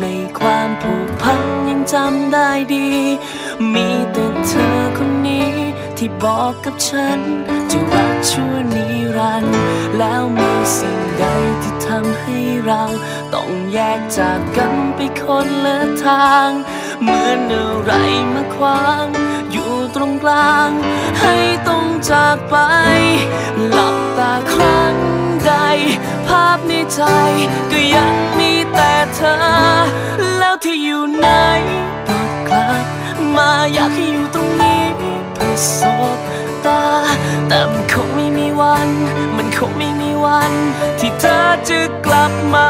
ในความผูกพันยังจำได้ดี มีแต่เธอคนนี้ ที่บอกกับฉัน จะรักชั่วนิรันดร์แล้วมีสิ่งใดที่ทำให้เรา ต้องแยกจากกันไปคนละทาง เหมือนอะไรมาขวางอยู่ตรงกลาง ให้ต้องจากไป หลับตาครั้งใด ภาพในใจก็ยังมีแต่ อ แล้วที่อยู่ไหนโปรดกลับมาอยากให้อยู่ตรงนี้เพื่อสบตา แต่มันคงไม่มีวัน มันคงไม่มีวัน ที่เธอจะกลับมา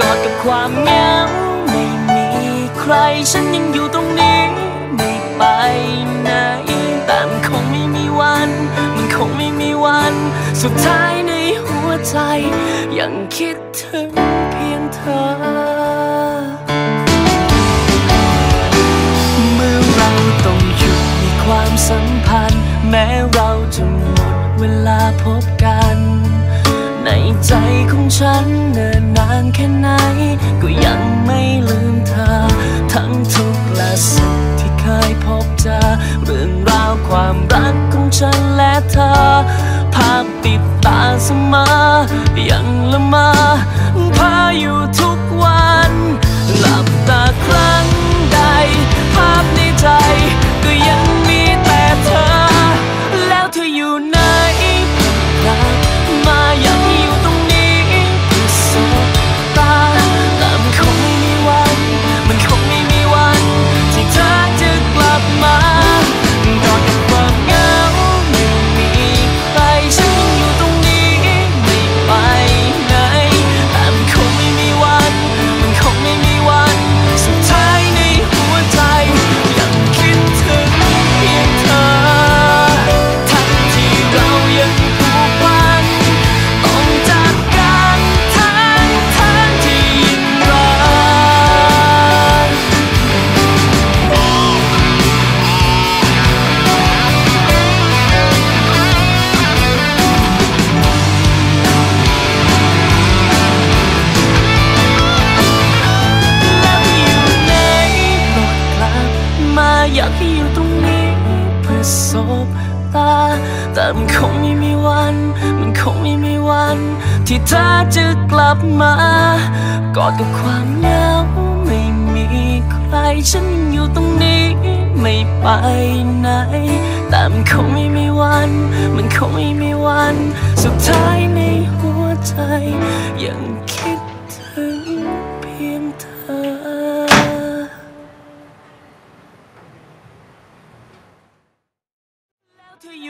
กอดกับความเหงาไม่มีใครฉันยังอยู่ตรงนี้ไม่ไปไหนแต่มันคงไม่มีวัน มันคงไม่มีวัน สุดท้ายในหัวใจยังคิดถึงเพียง แม้เราจะหมดเวลาพบกัน ในใจของฉันเนิ่นนานแค่ไหน ก็ยังไม่ลืมเธอ ทั้งทุกและสุขที่เคยพบเจอเรื่องราวความรักของฉันและเธอ ภาพติดตาเสมอยังละมอพาอยู่ทุกวัน อยากให้อยู่ตรงนี้เพื่อสบตา แต่มันคงไม่มีวัน มันคงไม่มีวัน ที่เธอจะกลับมากอดกับความเหงาไม่มีใครฉันยังอยู่ตรงนี้ไม่ไปไหน แต่มันคงไม่มีวัน มันคงไม่มีวัน สุดท้ายในหัวใจยัง to you.